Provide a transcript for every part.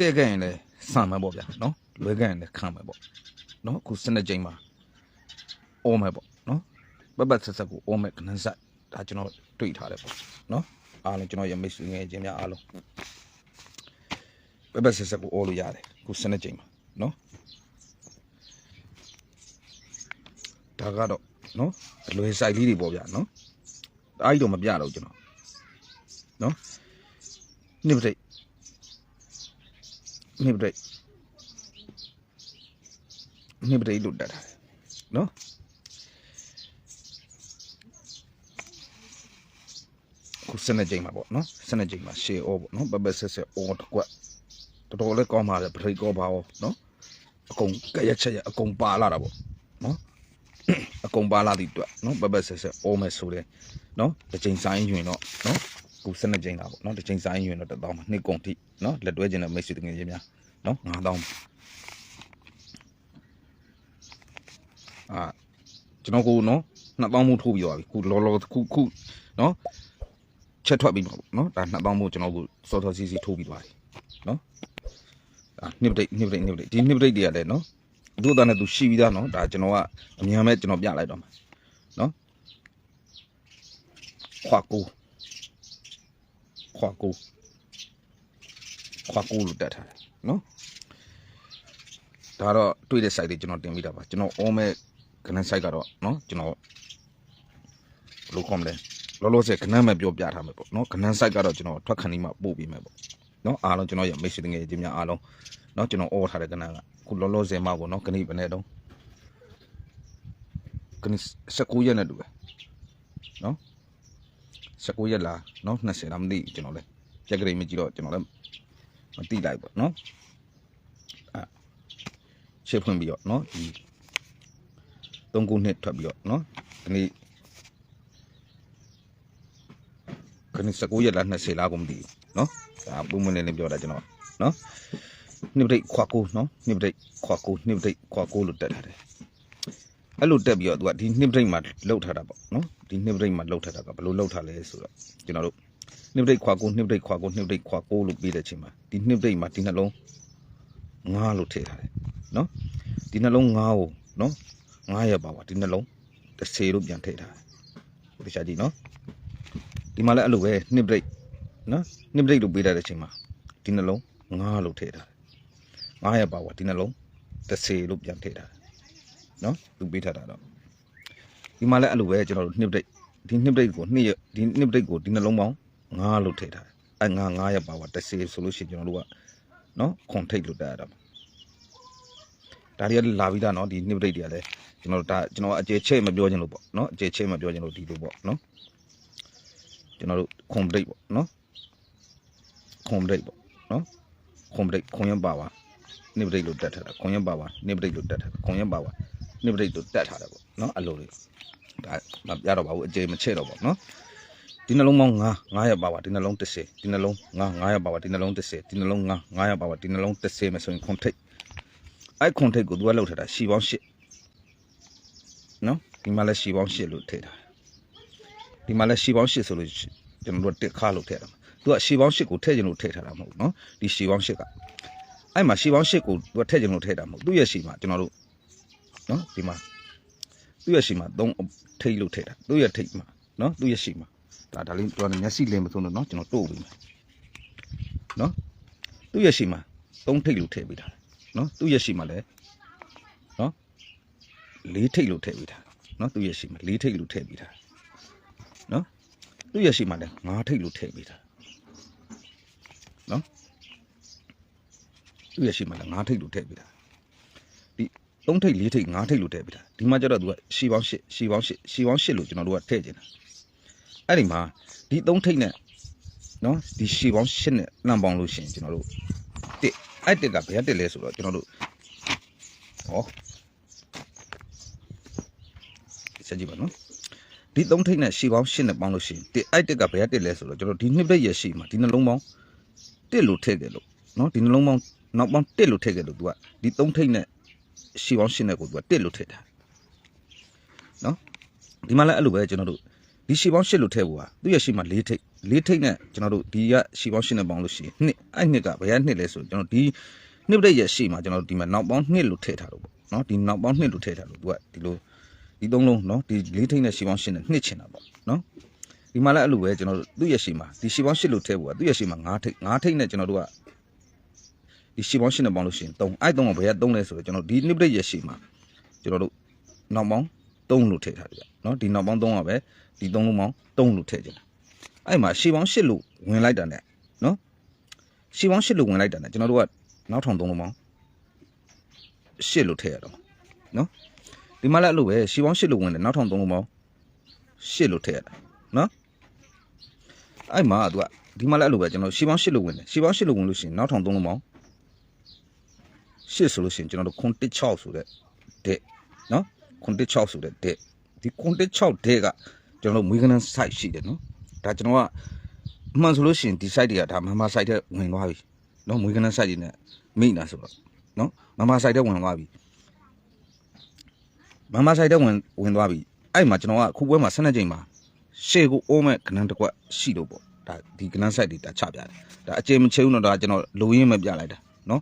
တဲ့ခဲ့ရင်လည်းဆန်မှာပေါ့ဗျာနော်လွဲခဲ့ရင်လည်းခံမှာပေါ့နော်အခုစနစ်ကြိမ်မှာအော်မှာပေါ့နော်ပပတ်ဆက်ဆက်ကိုအော်မဲ့ကနန်းဆက်ဒါကျွန်တော်တွေ့ထားတယ်ပေါ့နော်အားလုံးကျွန်တော်ရမိတ်ဆွေငယ်ချင်းများအားလုံးပပတ်ဆက်ဆက်ကိုအော်လို့ရတယ်အခုစနစ်ကြိမ်မှာနော်ဒါကတော့နော်အလွယ်ဆိုင်လေးတွေပေါ့ဗျာနော်အားကြီးတော့မပြတော့ဘူးကျွန်တော်နော်နိဗ္ဗိတ် နိဗ္ဗိတ်နိဗ္ဗိတ်လို့တတ်တာတယ်နော်ခုစနေချိန်မှာပေါ့နော်စနေချိန်မှာရှေအောပေါ့နော်ပပဆက်ဆက်အောတစ်ကွက်တော်တော်လေးကောင်းပါလေဘရိတ်ကောပါအောင်နော်အကုန်ကရက်ချက်ရအကုန်ပါလာတာပေါ့နော်အကုန်ပါလာသည့်အတွက်နော်ပပဆက်ဆက်အောမယ်ဆိုတယ်နော်တစ်ချိန်ဆိုင်ရင်တော့နော် ခုစနေချိန်တာပေါ့နော်တစ်ချိန်ဆိုင်ရင်တော့တစ်သောင်းမှာနှစ်ကုန်ထိနော်လက်တွဲခြင်းနဲ့မိတ်ဆွေတငယ်ချင်းများနော်9000အာကျွန်တော်ကိုနော်2000မို့ထိုးပြီးသွားပြီခုလောလောခုခုနော်ချက်ထွက်ပြီးမှာပေါ့နော်ဒါ2000မို့ကျွန်တော်ကိုစောစောစီစီထိုးပြီးသွားပြီနော်ဒါနှစ်ပတိတ်နှစ်ပတိတ်နှစ်ပတိတ်ဒီနှစ်ပတိတ်တွေကလည်းနော်သူ့အသားနဲ့သူရှိပြီးသားနော်ဒါကျွန်တော်ကအမြန်မဲ့ကျွန်တော်ပြလိုက်တော့မှာနော်ခွာကူ ခွာကူခွာကူလို့တက်ထားတယ်နော်ဒါတော့တွေ့တဲ့ site တွေကျွန်တော်တင်ပြီးတာပါကျွန်တော် all မဲ့ကနန်း site ကတော့နော်ကျွန်တော်ဘယ်လိုကောမလဲလောလောဆယ်ကနန်းမဲ့ပြောပြထားမယ်ပေါ့နော်ကနန်း site ကတော့ကျွန်တော်ထွက်ခဏီမှပို့ပြီးမယ်ပေါ့နော်အားလုံးကျွန်တော်ရမိတ်ဆွေတငယ်ချင်းများအားလုံးနော်ကျွန်တော် all ထားတဲ့ကနန်းကခုလောလောဆယ်မှပေါ့နော်ကနေ့ပဲနဲ့တော့ကနေ့19ရက်နဲ့တူပဲနော် 19ရက်လားနော်20လားမသိဘူးကျွန်တော်လည်းကြက်ကလေးမကြည့်တော့ကျွန်တော်လည်းမသိလိုက်ပေါ့နော်အဲရှေ့ဖွင့်ပြီးတော့နော်ဒီ3ခုနှစ်ထွက်ပြီးတော့နော်ဒီနေ့ခဏ19ရက်လား20လားကိုမသိဘူးနော်ဒါပုံမှန်လေးလေးပြောတာကျွန်တော်နော်နှစ်ပတိတ်ခွာကိုနော်နှစ်ပတိတ်ခွာကိုနှစ်ပတိတ်ခွာကိုလို့တက်ထားတယ်အဲ့လိုတက်ပြီးတော့သူကဒီနှစ်ပတိတ်မှာလှုပ်ထားတာပေါ့နော် ဒီနှစ်ပတိတ်မှာလှုပ်ထားတာကဘယ်လိုလှုပ်ထားလဲဆိုတော့ကျွန်တော်တို့နှစ်ပတိတ်ခွာကိုနှစ်ပတိတ်ခွာကိုနှစ်ပတိတ်ခွာကိုလို့ပြီးတဲ့အချိန်မှာဒီနှစ်ပတိတ်မှာဒီနှလုံးငါးလို့ထည့်ထားတယ်နော်ဒီနှလုံးငါးကိုနော်ငါးရပါပါဒီနှလုံးတစ်စေလို့ပြန်ထည့်ထားတယ်ဒီချာကြည့်နော်ဒီမှာလည်းအဲ့လိုပဲနှစ်ပတိတ်နော်နှစ်ပတိတ်လို့ပြီးတဲ့အချိန်မှာဒီနှလုံးငါးလို့ထည့်ထားတယ်ငါးရပါပါဒီနှလုံးတစ်စေလို့ပြန်ထည့်ထားတယ်နော်သူပေးထားတာတော့ ဒီမှာလည်းအဲ့လိုပဲကျွန်တော်တို့နှစ်ပိတ်ဒီနှစ်ပိတ်ကိုနှစ်ရက်ဒီနှစ်ပိတ်ကိုဒီနှလုံးပေါင်း9လို့ထည့်ထားတယ်အဲ့9 9ရက်ပါပါတစ်စီဆိုလို့ရှိရင်ကျွန်တော်တို့ကနော်ခွန်ထိတ်လို့တက်ရတာဒါတွေကလာပြီးသားနော်ဒီနှစ်ပိတ်တွေကလည်းကျွန်တော်တို့ဒါကျွန်တော်အကျေချိတ်မပြောချင်လို့ပေါ့နော်အကျေချိတ်မပြောချင်လို့ဒီလိုပေါ့နော်ကျွန်တော်တို့ခွန်ပိတ်ပေါ့နော်ခွန်ပိတ်ပေါ့နော်ခွန်ပိတ်ခွန်ရပါပါနှစ်ပိတ်လို့တက်ထားတာခွန်ရပါပါနှစ်ပိတ်လို့တက်ထားတာခွန်ရပါပါ နိဗ္ဗိတ်တို့တက်ထားတယ်ပေါ့နော်အလိုလေးဒါမပြတော့ပါဘူးအကျေမချဲ့တော့ပေါ့နော်ဒီနှလုံးပေါင်း9 900ပါပါဒီနှလုံး30ဒီနှလုံး9 900ပါပါဒီနှလုံး30ဒီနှလုံး9 900ပါပါဒီနှလုံး30မဆိုရင်ခွန်ထိတ်အဲ့ခွန်ထိတ်ကိုသူကလောက်ထားတာရှီပေါင်း8နော်ဒီမှာလည်းရှီပေါင်း8လို့ထည့်ထားဒီမှာလည်းရှီပေါင်း8ဆိုလို့ကျွန်တော်တို့တက်ခါလို့ထည့်တာသူကရှီပေါင်း8ကိုထည့်ခြင်းလို့ထည့်ထားတာမဟုတ်နော်ဒီရှီပေါင်း8ကအဲ့မှာရှီပေါင်း8ကိုသူကထည့်ခြင်းလို့ထည့်တာမဟုတ်သူ့ရဲ့ရှီမှာကျွန်တော်တို့ နော်ဒီမှာသူ့ရဲ့ရှီမှာ၃ထိတ်လို့ထည့်တာသူ့ရဲ့ထိတ်မှာနော်သူ့ရဲ့ရှီမှာဒါဒါလေးတော့မျက်စိလင်းမဆုံးတော့နော်ကျွန်တော်တို့့ပြီးမယ်နော်သူ့ရဲ့ရှီမှာ၃ထိတ်လို့ထည့်ပေးတာနော်သူ့ရဲ့ရှိမှလည်းနော်လေးထိတ်လို့ထည့်ပေးတာနော်သူ့ရဲ့ရှိမှလေးထိတ်လို့ထည့်ပေးတာနော်သူ့ရဲ့ရှိမှလည်းငါးထိတ်လို့ထည့်ပေးတာနော်သူ့ရဲ့ရှိမှလည်းငါးထိတ်လို့ထည့်ပေးတာ ဒီသုံးထိတ်လေးထိတ်ငါးထိတ်လို့ထည့်ပေးတာဒီမှာကျတော့သူကရှီပေါင်းရှစ်ရှီပေါင်းရှစ်ရှီပေါင်းရှစ်လို့ကျွန်တော်တို့ကထည့်ကျင်တာအဲ့ဒီမှာဒီသုံးထိတ်နဲ့နော်ဒီရှီပေါင်းရှစ်နဲ့လမ်းပေါင်းလို့ရှိရင်ကျွန်တော်တို့တစ်အဲ့တစ်ကဘယ်တစ်လဲဆိုတော့ကျွန်တော်တို့ဟောစကြည့်ပါနော်ဒီသုံးထိပ်နဲ့ရှီပေါင်းရှစ်နဲ့ပေါင်းလို့ရှိရင်တစ်အဲ့တစ်ကဘယ်တစ်လဲဆိုတော့ကျွန်တော်ဒီနှစ်ပိတ်ရရှိမှာဒီနှလုံးပေါင်းတစ်လို့ထည့်ကြလို့နော်ဒီနှလုံးပေါင်းနောက်ပေါင်းတစ်လို့ထည့်ကြလို့ तू ကဒီသုံးထိပ်နဲ့ ရှီပေါင်းရှစ်နဲ့ကို तू ကတစ်လို့ထည့်တာနော်ဒီမှာလည်းအဲ့လိုပဲကျွန်တော်တို့ဒီရှီပေါင်း၈လို့ထည့်ဖို့ဟာသူ့ရဲ့ရှီမှာ၄ထိပ်၄ထိပ်နဲ့ကျွန်တော်တို့ဒီကရှီပေါင်း၈နဲ့ပေါင်းလို့ရှိရင်နှစ်အဲ့နှစ်ကဘယ်ကနှစ်လဲဆိုကျွန်တော်ဒီနှစ်ပရိတ်ရဲ့ရှီမှာကျွန်တော်တို့ဒီမှာနောက်ပေါင်းနှစ်လို့ထည့်ထားလို့ပေါ့နော်ဒီနောက်ပေါင်းနှစ်လို့ထည့်ထားလို့သူကဒီလိုဒီသုံးလုံးနော်ဒီ၄ထိပ်နဲ့ရှီပေါင်း၈နဲ့နှစ်ချင်တာပေါ့နော်ဒီမှာလည်းအဲ့လိုပဲကျွန်တော်တို့သူ့ရဲ့ရှီမှာဒီရှီပေါင်း၈လို့ထည့်ဖို့ဟာသူ့ရဲ့ရှီမှာ၅ထိပ်၅ထိပ်နဲ့ကျွန်တော်တို့က ဒီရှီပေါင်း၈နဲ့ပေါင်းလို့ရှိရင်3အဲ့3ကဘယ်က3လဲဆိုတော့ကျွန်တော်ဒီနှစ်ပရိတ်ရဲ့ရှီမှာကျွန်တော်တို့နောက်ပေါင်း3လို့ထည့်ထားတယ်ဗျနော်ဒီနောက်ပေါင်း3ကပဲဒီ3လုံးပေါင်း3လို့ထည့်ကြတယ်အဲ့မှာရှီပေါင်း8လို့ဝင်လိုက်တာ ਨੇ နော်ရှီပေါင်း8လို့ဝင်လိုက်တာ ਨੇ ကျွန်တော်တို့ကနောက်ထောင်3လုံးပေါင်း8လို့ထည့်ရတော့နော်ဒီမှာလည်းအဲ့လိုပဲရှီပေါင်း8လို့ဝင်တယ်နောက်ထောင်3လုံးပေါင်း8လို့ထည့်ရတာနော်အဲ့မှာသူကဒီမှာလည်းအဲ့လိုပဲကျွန်တော်ရှီပေါင်း8လို့ဝင်တယ်ရှီပေါင်း8လို့ဝင်လို့ရှိရင်နောက်ထောင်3လုံးပေါင်း 8ဆိုလို့ရှိရင်ကျွန်တော်တို့ခွန်16ဆိုတဲ့တဲ့နော်ခွန်16ဆိုတဲ့တဲ့ဒီခွန်16တဲ့ကကျွန်တော်တို့မွေးကနန်း site ရှိတယ်နော်ဒါကျွန်တော်ကအမှန်ဆိုလို့ရှိရင်ဒီ site တွေကဒါမမ site တဲ့ဝင်သွားပြီနော်မွေးကနန်း site တွေနဲ့မိနေတာဆိုတော့နော်မမ site တဲ့ဝင်သွားပြီမမ site တဲ့ဝင်ဝင်သွားပြီအဲ့မှာကျွန်တော်ကခုပွဲမှာ12ချိန်မှာရှေ့ကိုအိုးမဲ့ကနန်းတစ်ကွက်ရှိလို့ပေါ့ဒါဒီကနန်း site တွေဒါချပြတယ်ဒါအချိန်မချင်းဘူးတော့ဒါကျွန်တော်လိုရင်းမဲ့ပြလိုက်တာနော်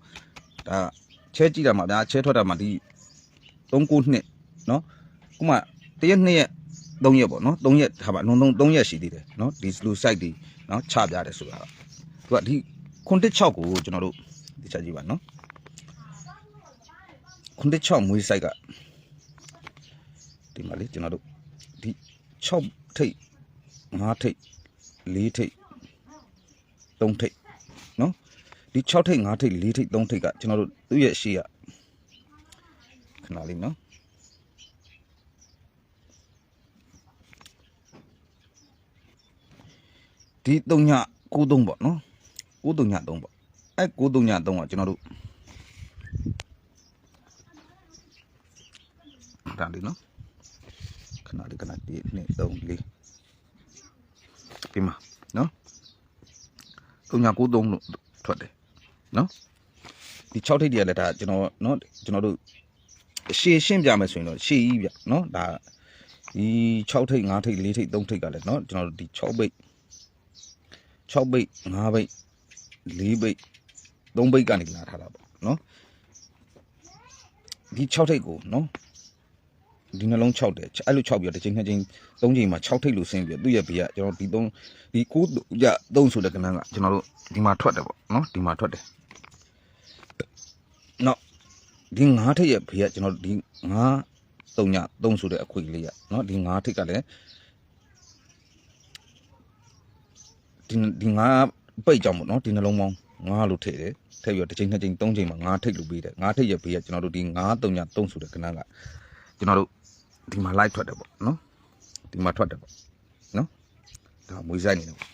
ဒါ ချဲကြည့်တာမှာဒါချဲထွက်တာမှာဒီ3ခုနှစ်နော်ခုမှတရက်နှစ်ရက်3ရက်ပေါ့နော်3ရက်ထားပါအလုံးလုံး3ရက်ရှိသေးတယ်နော်ဒီ blue site တွေနော်ချပြတယ်ဆိုတာသူကဒီခွန်တစ်6ကိုကျွန်တော်တို့ဒီချကြည့်ပါနော်ခွန်တစ်6မွေး site ကဒီမှာလေကျွန်တော်တို့ဒီ6ထိပ်5ထိပ်4ထိပ်3ထိပ်နော် ဒီ6ထိပ်5ထိပ်4ထိပ်3ထိပ်ကကျွန်တော်တို့သူ့ရဲ့ရှေ့ကခဏလေးနော်ဒီ3ည93ပေါ့နော်93ည3ပေါ့အဲ93ည3ကကျွန်တော်တို့ဒါလေးနော်ခဏလေးခဏဒီ2 3 4ဒီမှာနော်3ည93လို့ထွက်တယ် နော်ဒီ6ထိပ်တည်းကလည်းဒါကျွန်တော်နော်ကျွန်တော်တို့ရှေ့ရှင်းပြမယ်ဆိုရင်တော့ရှေ့ကြီးဗျနော်ဒါဒီ6ထိပ်5ထိပ်4ထိပ်3ထိပ်ကလည်းနော်ကျွန်တော်တို့ဒီ6ဘိတ်6ဘိတ်5ဘိတ်4ဘိတ်3ဘိတ်ကနေလာထားတာပေါ့နော်ဒီ6ထိတ်ကိုနော်ဒီနှလုံး6တယ်အဲ့လို6ပြီးတော့တစ်ချိန်နှစ်ချိန်သုံးချိန်မှာ6ထိတ်လို့ဆင်းပြီးတော့သူ့ရဲ့ဘေးကကျွန်တော်ဒီ3ဒီ9ရ3ဆိုတဲ့ကဏ္ဍကကျွန်တော်တို့ဒီမှာထွက်တယ်ပေါ့နော်ဒီမှာထွက်တယ် နော်ဒီ9ထိတ်ရဲ့ဘေးကကျွန်တော်ဒီ9 3ည3ဆိုတဲ့အခွေလေးကနော်ဒီ9ထိတ်ကလည်းဒီဒီငါပိတ်ကြောင်ပေါ့နော်ဒီနှလုံးပေါင်းငါလို့ထည့်တယ်ထည့်ပြီးတော့တစ်ချိန်နှစ်ချိန်သုံးချိန်မှာငါထိတ်လို့ပေးတယ်ငါထိတ်ရပေးရကျွန်တော်တို့ဒီငါ3ည3ဆိုတဲ့ကဏ္ဍကကျွန်တော်တို့ဒီမှာ live ထွက်တယ်ပေါ့နော်ဒီမှာထွက်တယ်ပေါ့နော်ဒါမွေးဆိုင်နေတယ်ပေါ့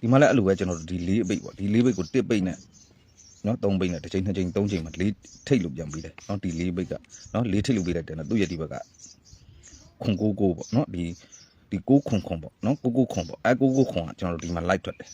ဒီမှာလည်းအဲ့လိုပဲကျွန်တော်တို့ဒီလေးပိတ်ပေါ့ဒီလေးပိတ်ကိုတစ်ပိတ်နဲ့ နော်3ပိတ်နဲ့တစ်ချိန်နှစ်ချိန်သုံးချိန်မှာလေးထိတ်လို့ပြန်ပေးတယ်နော်ဒီလေးပိတ်ကနော်လေးထိတ်လို့ပေးလိုက်တယ်နော်သူ့ရဲ့ဒီဘက်ကခွန်ကိုကိုပေါ့နော်ဒီဒီကိုခွန်ခွန်ပေါ့နော်ကိုကိုခွန်ပေါ့အဲကိုကိုခွန်ကကျွန်တော်တို့ဒီမှာ live ထွက်တယ်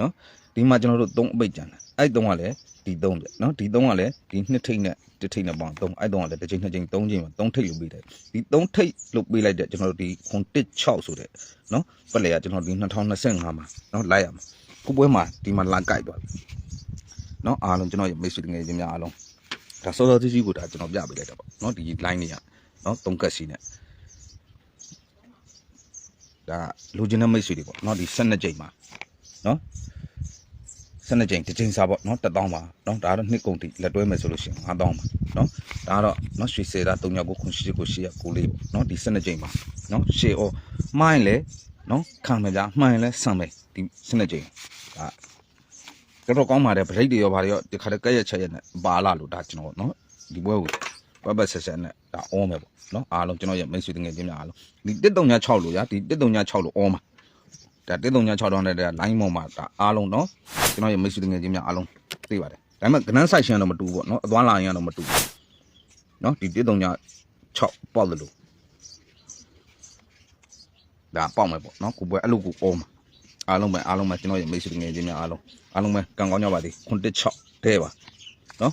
နော်ဒီမှာကျွန်တော်တို့3အပိတ်ကြံတယ်အဲ့3ကလည်းဒီ3ပြနော်ဒီ3ကလည်းဒီနှစ်ထိတ်နဲ့တစ်ထိတ်နဲ့ပေါင်း3အဲ့3ကလည်းတစ်ချိန်နှစ်ချိန်3ချိန်မှာ3ထိတ်လို့ပေးတယ်ဒီ3ထိတ်လို့ပေးလိုက်တဲ့ကျွန်တော်တို့ဒီခွန်16ဆိုတဲ့နော်ပလဲကကျွန်တော်ဒီ2025မှာနော်လိုက်ရမှာခုပွဲမှာဒီမှာလာကြိုက်သွားပြီ နော်အားလုံးကျွန်တော်ရဲ့မိတ်ဆွေငယ်ချင်းများအားလုံးဒါစောစောစီးစီးကိုဒါကျွန်တော်ပြပေးလိုက်တာပေါ့နော်ဒီ line တွေကနော်3ကတ်စီနဲ့ ဒါလူချင်းတဲ့မိတ်ဆွေတွေပေါ့เนาะဒီ12ကြိမ်မှာเนาะ12ကြိမ်တစ်ကြိမ်စားပေါ့เนาะ1000ပါเนาะဒါကတော့နှစ်ကုန်တိလက်တွဲမယ်ဆိုလို့ရှိရင်5000ပါเนาะဒါကတော့เนาะရွှေစေတာ3ယောက်ကိုခွန်ရှိကိုရှိရကိုလေးပေါ့เนาะဒီ12ကြိမ်မှာเนาะရှေအောမိုင်းလေเนาะခံမယ်ကြာမှန်ရင်လဲဆံမယ်ဒီ12ကြိမ်ဒါ တော်တော်ကောင်းပါတယ်ဗရိတ်တွေရောဘာတွေရောဒီခါတည်းကက်ရက်ချက်ရက်နဲ့ပါလာလို့ဒါကျွန်တော်နော်ဒီပွဲကိုပတ်ပတ်ဆက်ဆက်နဲ့ဒါအောင်းမယ်ပေါ့နော်အားလုံးကျွန်တော်ရဲ့မိတ်ဆွေတငယ်ချင်းများအားလုံးဒီ1336လို့ရာဒီ1336လို့အောင်းပါဒါ1336တော့နဲ့ဒါ line ပေါ်မှာဒါအားလုံးနော်ကျွန်တော်ရဲ့မိတ်ဆွေတငယ်ချင်းများအားလုံးသိပါတယ်ဒါပေမဲ့ကနန်းဆိုင်ရှင်တော့မတူဘူးပေါ့နော်အသွားလာရင်တော့မတူဘူးနော်ဒီ1336ပေါက်တယ်လို့ဒါပေါက်မယ်ပေါ့နော်ကိုပွဲအဲ့လိုကိုအောင်းပါ အားလုံးပဲအားလုံးပဲကျွန်တော်ရဲ့မိတ်ဆွေငယ်ချင်းများအားလုံးအားလုံးပဲကံကောင်းကြပါစေခွန်တက်6တဲ့ပါနော်